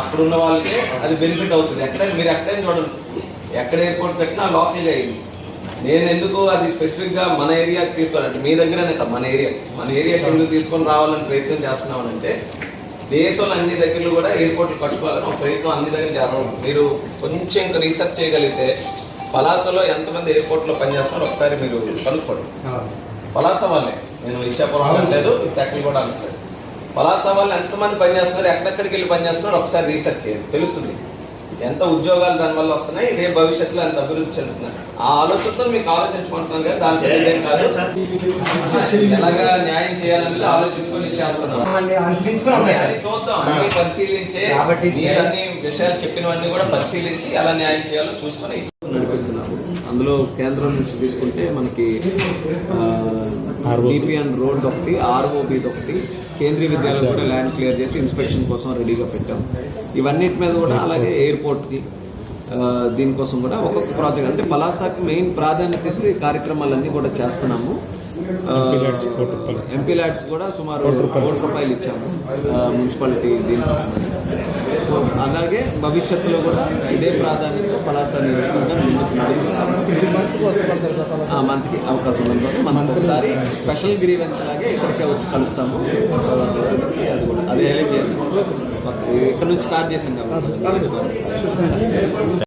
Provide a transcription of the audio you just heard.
అక్కడున్న వాళ్ళకి అది బెనిఫిట్ అవుతుంది. ఎక్కడ మీరు ఎక్కడైనా చూడండి. ఎక్కడ ఎయిర్పోర్ట్ పెట్టినా లోకల్గా అయింది నేను ఎందుకు అది స్పెసిఫిక్గా మన ఏరియాకి తీసుకోవాలంటే మీ దగ్గరనే కాదు మన ఏరియా మన ఏరియాకి ఎందుకు తీసుకొని రావాలని ప్రయత్నం చేస్తున్నామనంటే దేశంలో అన్ని దగ్గరలో కూడా ఎయిర్పోర్ట్లు కట్టుకోవాలని ఒక ప్రయత్నం అన్ని దగ్గర చేస్తున్నాం. మీరు కొంచెం ఇంకా రీసెర్చ్ చేయగలిగితే పలాసలో ఎంతమంది ఎయిర్పోర్ట్లో పనిచేస్తున్నారో ఒకసారి మీరు కనుక్కోండి. పలాస వాళ్ళే. నేను ఇచ్చాపురం అనట్లేదు టెక్కలు కూడా అనట్లేదు. పలాస వాళ్ళు ఎంతమంది పనిచేస్తున్నారు ఎక్కడెక్కడికి వెళ్ళి పనిచేస్తున్నారు ఒకసారి రీసెర్చ్ చేయండి. తెలుస్తుంది. ఎంత ఉద్యోగాలు దానివల్ల వస్తున్నాయి ఇదే భవిష్యత్తులో ఎంత అభివృద్ధి చెందుతున్నారు ఆ ఆలోచనతో మీకు ఆలోచించుకుంటున్నాను కదా ఇదేం కాదు. ఎలాగా న్యాయం చేయాలని ఆలోచించుకొని చేస్తున్నాం. చూద్దాం. అన్ని పరిశీలించే కాబట్టి మీరు అన్ని విషయాలు చెప్పినవన్నీ కూడా పరిశీలించి ఎలా న్యాయం చేయాలో చూసుకొని నడిపిస్తున్నాము అందులో కేంద్రం నుంచి తీసుకుంటే మనకి టీపీఎన్ రోడ్ ఒకటి ఆర్ఓబి ఒకటి. కేంద్రీయ విద్యాలయం కూడా ల్యాండ్ క్లియర్ చేసి ఇన్స్పెక్షన్ కోసం రెడీగా పెట్టాం. ఇవన్నిటి మీద కూడా అలాగే ఎయిర్పోర్ట్కి దీనికోసం కూడా ఒక్కొక్క ప్రాజెక్ట్ అంటే పలాసాకి మెయిన్ ప్రాధాన్యత ఇస్తూ ఈ కార్యక్రమాలన్నీ కూడా చేస్తున్నాము. ఎంపీ ల్యాడ్స్ కూడా సుమారు కోటి రూపాయలు. ఇచ్చాము మున్సిపాలిటీ దీనికోసం. సో అలాగే భవిష్యత్తులో కూడా ఇదే ప్రాధాన్యత పలాస నియోజకవర్గం ముందుకు నడిపిస్తాము. ఆ, మంత్కి అవకాశం ఉంది మనకు ఒకసారి స్పెషల్ గ్రీవెన్స్ లాగే ఇక్కడికే వచ్చి కలుస్తాము ఆ, అది కూడా అది హైలైట్ చేసి ఇక్కడ నుంచి స్టార్ట్ చేసాం కాబట్టి